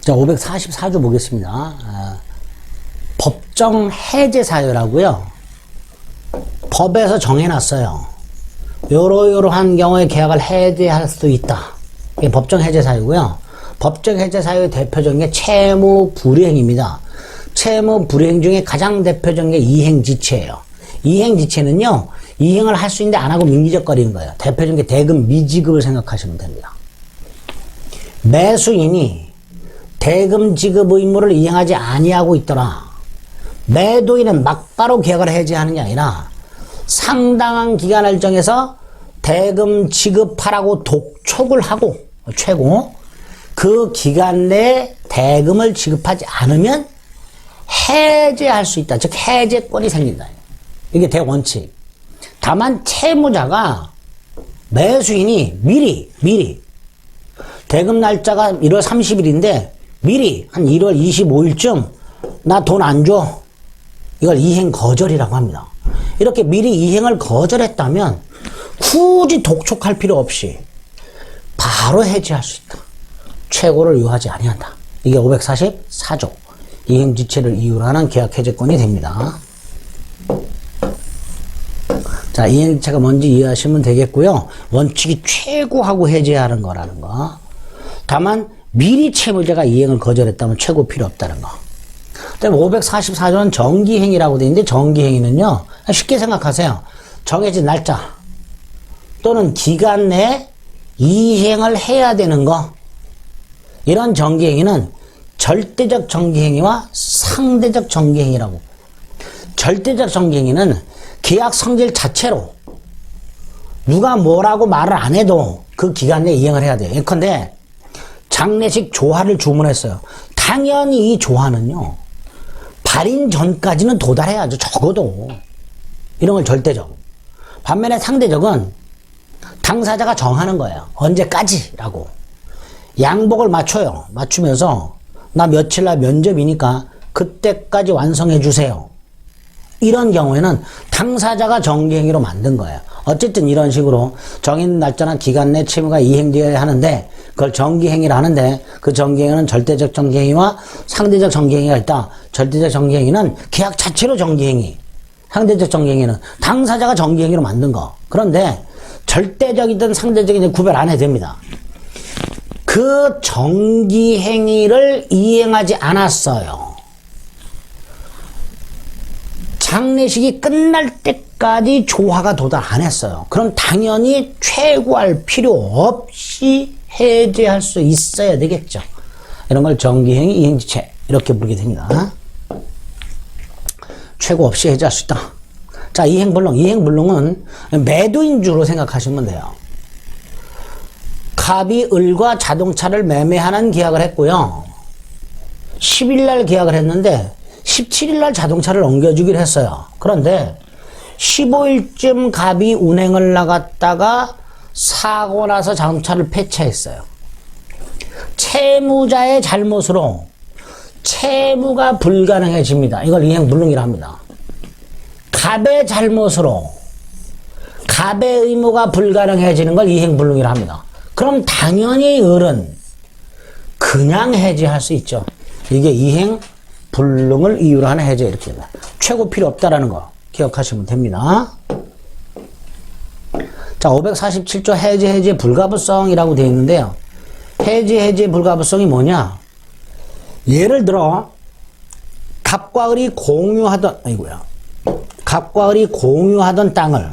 자, 544조 보겠습니다. 아, 법정 해제 사유라고요. 법에서 정해놨어요. 요러요러한 경우에 계약을 해제할 수 있다. 이게 법정 해제 사유고요. 법정 해제 사유의 대표적인 게 채무 불이행입니다. 채무 불이행 중에 가장 대표적인 게 이행지체예요. 이행지체는요, 이행을 할 수 있는데 안 하고 민기적거리는 거예요. 대표적인 게 대금 미지급을 생각하시면 됩니다. 매수인이 대금 지급 의무를 이행하지 아니하고 있더라. 매도인은 막바로 계약을 해지하는 게 아니라 상당한 기간을 정해서 대금 지급하라고 독촉을 하고 최고 그 기간 내에 대금을 지급하지 않으면 해제할 수 있다. 즉 해제권이 생긴다. 이게 대원칙. 다만 채무자가 매수인이 미리 미리 대금 날짜가 1월 30일인데 미리 한 1월 25일쯤 나 돈 안 줘. 이걸 이행 거절이라고 합니다. 이렇게 미리 이행을 거절했다면 굳이 독촉할 필요 없이 바로 해지할 수 있다. 최고를 요하지 아니한다. 이게 544조 이행 지체를 이유로 하는 계약 해제권이 됩니다. 자, 이행 지체가 뭔지 이해하시면 되겠고요. 원칙이 최고하고 해제하는 거라는 거. 다만 미리 채무자가 이행을 거절했다면 최고 필요 없다는 거. 그다음에 544조는 정기행위라고 되어 있는데 정기행위는요. 쉽게 생각하세요. 정해진 날짜 또는 기간 내에 이행을 해야 되는 거. 이런 정기행위는 절대적 정기행위와 상대적 정기행위라고. 절대적 정기행위는 계약 성질 자체로 누가 뭐라고 말을 안 해도 그 기간 내에 이행을 해야 돼요. 예컨대 장례식 조화를 주문했어요. 당연히 이 조화는요. 발인 전까지는 도달해야죠. 적어도. 이런 걸 절대적. 반면에 상대적은 당사자가 정하는 거예요. 언제까지라고. 양복을 맞춰요. 맞추면서 나 며칠 날 면접이니까 그때까지 완성해 주세요. 이런 경우에는 당사자가 정기행위로 만든 거예요. 어쨌든 이런 식으로 정해진 날짜나 기간 내 채무가 이행되어야 하는데 그걸 정기행위를 하는데 그 정기행위는 절대적 정기행위와 상대적 정기행위가 있다. 절대적 정기행위는 계약 자체로 정기행위. 상대적 정기행위는 당사자가 정기행위로 만든 거. 그런데 절대적이든 상대적이든 구별 안 해도 됩니다. 그 정기행위를 이행하지 않았어요. 장례식이 끝날 때까지 조화가 도달 안 했어요. 그럼 당연히 최고할 필요 없이 해제할 수 있어야 되겠죠. 이런 걸 정기행위, 이행지체 이렇게 부르게 됩니다. 최고 없이 해제할 수 있다. 자, 이행불능. 이행불능은 매도인 주로 생각하시면 돼요. 갑이 을과 자동차를 매매하는 계약을 했고요. 10일 날 계약을 했는데 17일 날 자동차를 옮겨주기로 했어요. 그런데 15일쯤 갑이 운행을 나갔다가 사고 나서 자동차를 폐차했어요. 채무자의 잘못으로 채무가 불가능해집니다. 이걸 이행불능이라 합니다. 갑의 잘못으로 갑의 의무가 불가능해지는 걸 이행불능이라 합니다. 그럼 당연히 을은 그냥 해지할 수 있죠. 이게 이행 불능을 이유로 하는 해제 이렇게 됩니다. 최고 필요 없다라는 거 기억하시면 됩니다. 자, 547조 해제 해제 불가부성이라고 되어 있는데요. 해제 해제 불가부성이 뭐냐? 예를 들어 갑과 을이 공유하던 아이고야. 갑과 을이 공유하던 땅을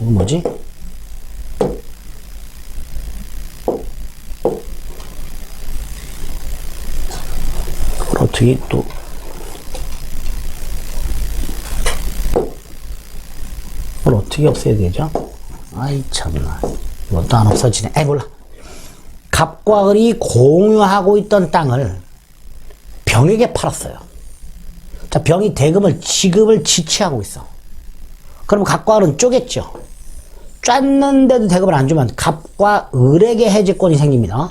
이거 뭐지? 어떻게 또 그걸 어떻게 없애야 되죠? 아이 참나. 이것도 안 없어지네. 에이 몰라. 갑과 을이 공유하고 있던 땅을 병에게 팔았어요. 자 병이 대금을 지급을 지체하고 있어. 그럼 갑과 을은 쪼겠죠. 짰는데도 대금을 안 주면 갑과 을에게 해지권이 생깁니다.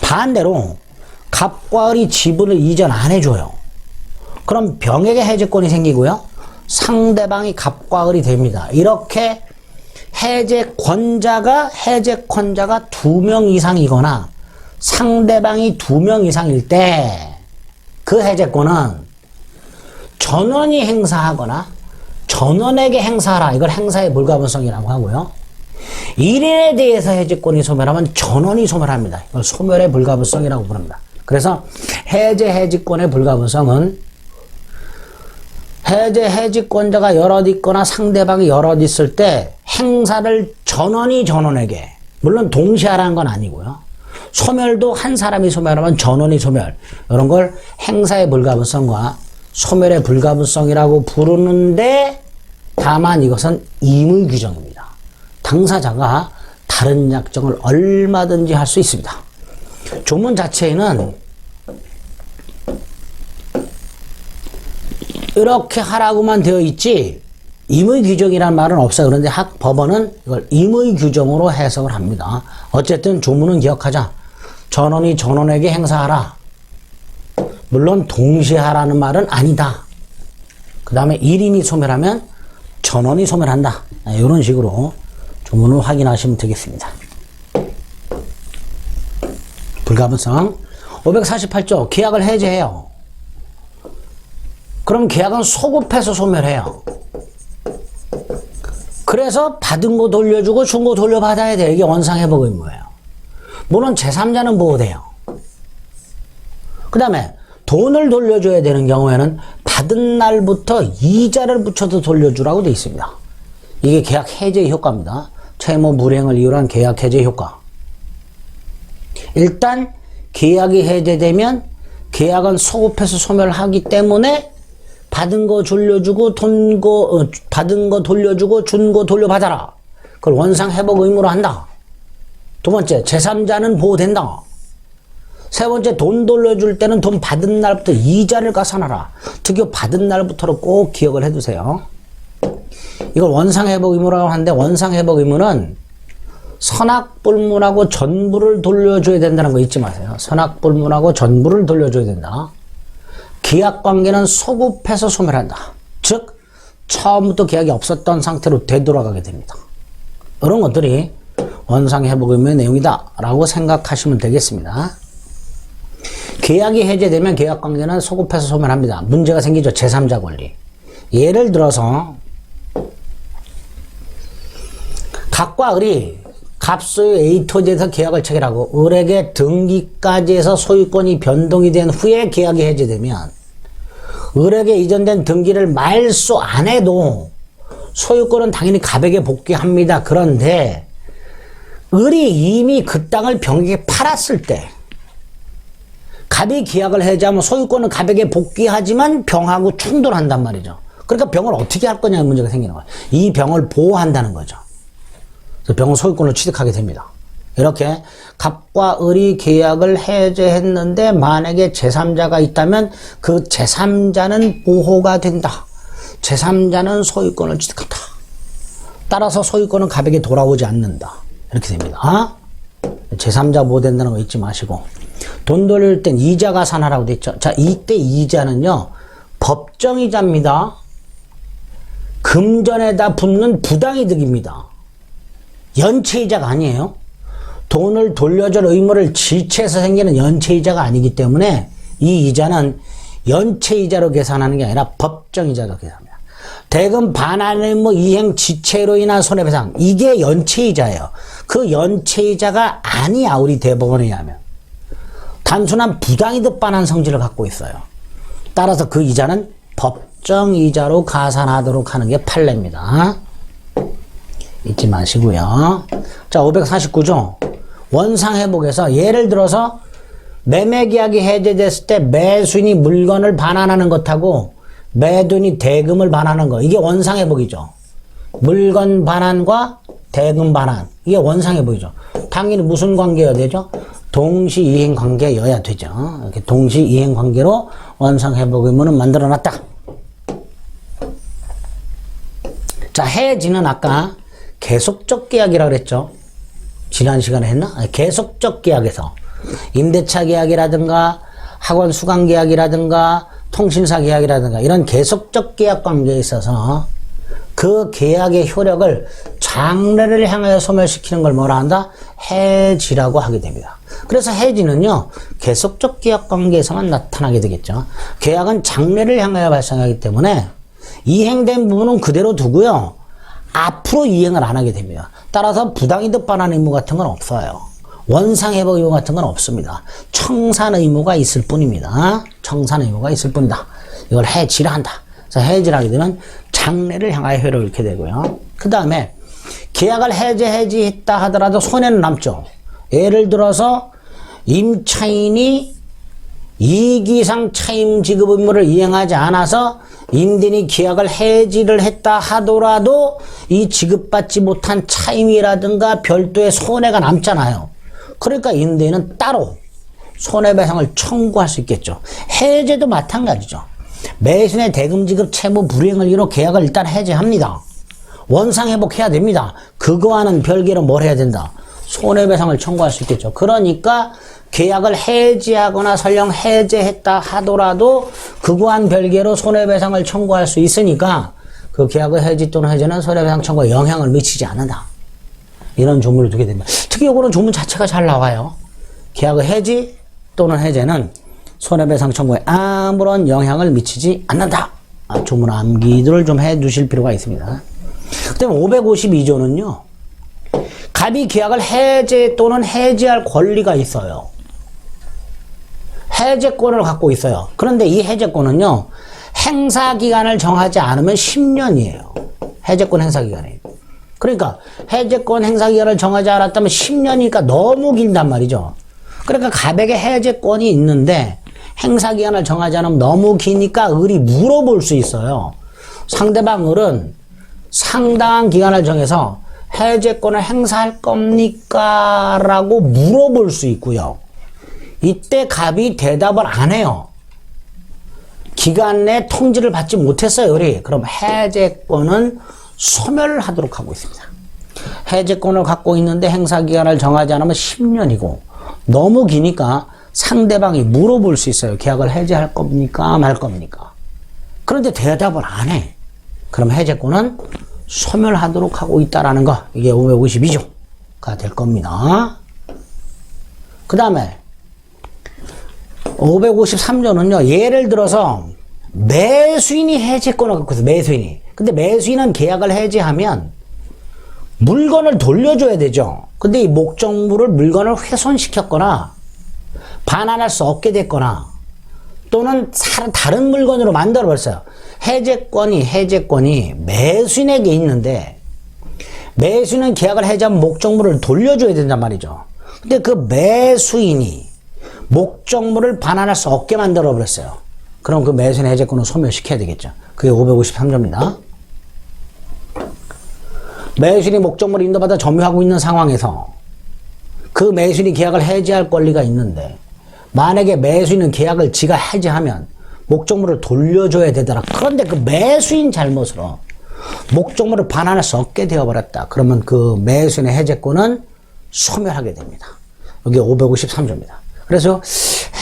반대로 갑과 을이 지분을 이전 안 해줘요. 그럼 병에게 해제권이 생기고요. 상대방이 갑과 을이 됩니다. 이렇게 해제권자가 해제권자가 두 명 이상이거나 상대방이 두 명 이상일 때 그 해제권은 전원이 행사하거나 전원에게 행사하라. 이걸 행사의 불가분성이라고 하고요. 1인에 대해서 해제권이 소멸하면 전원이 소멸합니다. 이걸 소멸의 불가분성이라고 부릅니다. 그래서 해제 해지권의 불가분성은 해제 해지권자가 여럿 있거나 상대방이 여럿 있을 때 행사를 전원이 전원에게 물론 동시에 하라는 건 아니고요. 소멸도 한 사람이 소멸하면 전원이 소멸 이런 걸 행사의 불가분성과 소멸의 불가분성이라고 부르는데 다만 이것은 임의 규정입니다. 당사자가 다른 약정을 얼마든지 할 수 있습니다. 조문 자체에는 이렇게 하라고만 되어 있지 임의 규정이란 말은 없어요. 그런데 학 법원은 이걸 임의 규정으로 해석을 합니다. 어쨌든 조문은 기억하자. 전원이 전원에게 행사하라. 물론 동시에 하라는 말은 아니다. 그 다음에 1인이 소멸하면 전원이 소멸한다. 이런 식으로 조문을 확인하시면 되겠습니다. 불가분성 548조 계약을 해제해요. 그럼 계약은 소급해서 소멸 해요. 그래서 받은 거 돌려주고 준 거 돌려받아야 돼. 이게 원상회복 의무예요. 물론 제3자는 보호돼요. 그 다음에 돈을 돌려줘야 되는 경우에는 받은 날부터 이자를 붙여서 돌려주라고 돼 있습니다. 이게 계약 해제 효과입니다. 채무 불이행을 이유로 한 계약 해제 효과. 일단 계약이 해제되면 계약은 소급해서 소멸하기 때문에 받은 거 돌려주고 돈 거, 어, 받은 거 돌려주고 준 거 돌려받아라. 그걸 원상 회복 의무로 한다. 두 번째, 제3자는 보호된다. 세 번째, 돈 돌려줄 때는 돈 받은 날부터 이자를 가산하라. 특히 받은 날부터로 꼭 기억을 해두세요. 이걸 원상 회복 의무라고 하는데 원상 회복 의무는 선악불문하고 전부를 돌려줘야 된다는 거 잊지 마세요. 선악불문하고 전부를 돌려줘야 된다. 계약 관계는 소급해서 소멸한다. 즉, 처음부터 계약이 없었던 상태로 되돌아가게 됩니다. 이런 것들이 원상회복 의무의 내용이다. 라고 생각하시면 되겠습니다. 계약이 해제되면 계약 관계는 소급해서 소멸합니다. 문제가 생기죠. 제3자 권리. 예를 들어서, 각과 을이 갑소유 A 토지에서 계약을 체결하고 을에게 등기까지 해서 소유권이 변동이 된 후에 계약이 해제되면 을에게 이전된 등기를 말소 안 해도 소유권은 당연히 갑에게 복귀합니다. 그런데 을이 이미 그 땅을 병에게 팔았을 때 갑이 계약을 해제하면 소유권은 갑에게 복귀하지만 병하고 충돌한단 말이죠. 그러니까 병을 어떻게 할 거냐는 문제가 생기는 거예요. 이 병을 보호한다는 거죠. 병은 소유권을 취득하게 됩니다. 이렇게 갑과 을이 계약을 해제했는데 만약에 제3자가 있다면 그 제3자는 보호가 된다. 제3자는 소유권을 취득한다. 따라서 소유권은 갑에게 돌아오지 않는다. 이렇게 됩니다. 제3자 보호된다는 거 잊지 마시고 돈 돌릴 땐 이자 가 산하라고 돼 있죠. 자, 이때 이자는요. 법정이자입니다. 금전에다 붙는 부당이득입니다. 연체이자가 아니에요. 돈을 돌려줄 의무를 지체해서 생기는 연체이자가 아니기 때문에 이 이자는 연체이자로 계산하는 게 아니라 법정이자로 계산합니다. 대금 반환 의무 이행 지체로 인한 손해배상 이게 연체이자예요. 그 연체이자가 아니야 우리 대법원에 의하면 단순한 부당이득 반환 성질을 갖고 있어요. 따라서 그 이자는 법정이자로 가산하도록 하는 게 판례입니다. 잊지 마시고요. 자, 549조. 원상회복에서 예를 들어서 매매계약이 해제됐을 때 매수인이 물건을 반환하는 것하고 매도인이 대금을 반환하는 거. 이게 원상회복이죠. 물건 반환과 대금 반환. 이게 원상회복이죠. 당연히 무슨 관계여야 되죠? 동시이행 관계여야 되죠. 이렇게 동시이행 관계로 원상회복 의무는 만들어 놨다. 자, 해지는 아까 계속적 계약이라고 그랬죠. 지난 시간에 했나? 계속적 계약에서 임대차 계약이라든가 학원 수강 계약이라든가 통신사 계약이라든가 이런 계속적 계약 관계에 있어서 그 계약의 효력을 장래를 향하여 소멸시키는 걸 뭐라 한다? 해지라고 하게 됩니다. 그래서 해지는요, 계속적 계약 관계에서만 나타나게 되겠죠. 계약은 장래를 향하여 발생하기 때문에 이행된 부분은 그대로 두고요, 앞으로 이행을 안 하게 됩니다. 따라서 부당이득 반환 의무 같은 건 없어요. 원상회복 의무 같은 건 없습니다. 청산 의무가 있을 뿐입니다. 청산 의무가 있을 뿐이다. 이걸 해지를 한다. 그래서 해지를 하게 되면 장래를 향하여 회로 이렇게 되고요. 그 다음에 계약을 해제 해지했다 하더라도 손해는 남죠. 예를 들어서 임차인이 이기상 차임 지급 의무를 이행하지 않아서 임대인이 계약을 해지를 했다 하더라도 이 지급받지 못한 차임이라든가 별도의 손해가 남잖아요. 그러니까 임대인은 따로 손해배상을 청구할 수 있겠죠. 해제도 마찬가지죠. 매순의 대금 지급 채무 불이행을 이유로 계약을 일단 해제합니다. 원상 회복해야 됩니다. 그거와는 별개로 뭘 해야 된다? 손해배상을 청구할 수 있겠죠. 그러니까 계약을 해지하거나 설령 해제했다 하더라도 그거와는 별개로 손해배상을 청구할 수 있으니까 그 계약의 해지 또는 해제는 손해배상 청구에 영향을 미치지 않는다. 이런 조문을 두게 됩니다. 특히 이거는 조문 자체가 잘 나와요. 계약의 해지 또는 해제는 손해배상 청구에 아무런 영향을 미치지 않는다. 아, 조문 암기를 좀 해 두실 필요가 있습니다. 그 다음에 552조는요. 갑이 계약을 해제 또는 해지할 권리가 있어요. 해제권을 갖고 있어요. 그런데 이 해제권은요. 행사 기간을 정하지 않으면 10년이에요. 해제권 행사 기간이. 그러니까 해제권 행사 기간을 정하지 않았다면 10년이니까 너무 길단 말이죠. 그러니까 갑에게 해제권이 있는데 행사 기간을 정하지 않으면 너무 기니까 을이 물어볼 수 있어요. 상대방 을은 상당한 기간을 정해서 해제권을 행사할 겁니까? 라고 물어볼 수 있고요. 이때 갑이 대답을 안 해요. 기간 내 통지를 받지 못했어요, 을이. 그럼 해제권은 소멸하도록 하고 있습니다. 해제권을 갖고 있는데 행사 기간을 정하지 않으면 10년이고 너무 기니까 상대방이 물어볼 수 있어요. 계약을 해제할 겁니까? 말 겁니까? 그런데 대답을 안 해. 그럼 해제권은 소멸하도록 하고 있다라는 거. 이게 552조가 될 겁니다. 그 다음에 553조는요. 예를 들어서 매수인이 해제권을 갖고 있어. 매수인이. 근데 매수인은 계약을 해제하면 물건을 돌려줘야 되죠. 근데 이 목적물을 물건을 훼손시켰거나 반환할 수 없게 됐거나 또는 다른 물건으로 만들어 버렸어요. 해제권이 해제권이 매수인에게 있는데 매수인은 계약을 해제하면 목적물을 돌려줘야 된단 말이죠. 근데 그 매수인이 목적물을 반환할 수 없게 만들어 버렸어요. 그럼 그 매수인의 해제권을 소멸시켜야 되겠죠. 그게 553조입니다. 매수인이 목적물을 인도받아 점유하고 있는 상황에서 그 매수인이 계약을 해지할 권리가 있는데 만약에 매수인은 계약을 지가 해지하면 목적물을 돌려줘야 되더라. 그런데 그 매수인 잘못으로 목적물을 반환할 수 없게 되어버렸다. 그러면 그 매수인의 해제권은 소멸하게 됩니다. 여기 553조입니다. 그래서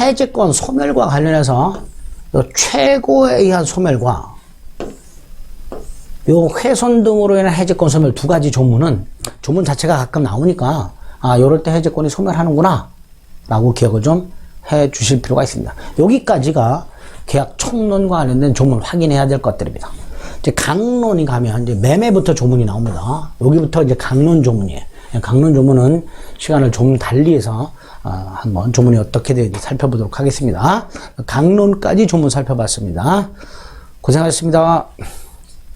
해제권 소멸과 관련해서 최고에 의한 소멸과 요 훼손 등으로 인한 해제권 소멸 두 가지 조문은 조문 자체가 가끔 나오니까 아 요럴 때 해제권이 소멸하는구나 라고 기억을 좀 해 주실 필요가 있습니다. 여기까지가 계약 총론과 관련된 조문 확인해야 될 것들입니다. 이제 강론이 가면 이제 매매부터 조문이 나옵니다. 여기부터 이제 강론 조문이에요. 강론 조문은 시간을 좀 달리해서 어, 한번 조문이 어떻게 되는지 살펴보도록 하겠습니다. 강론까지 조문 살펴봤습니다. 고생하셨습니다.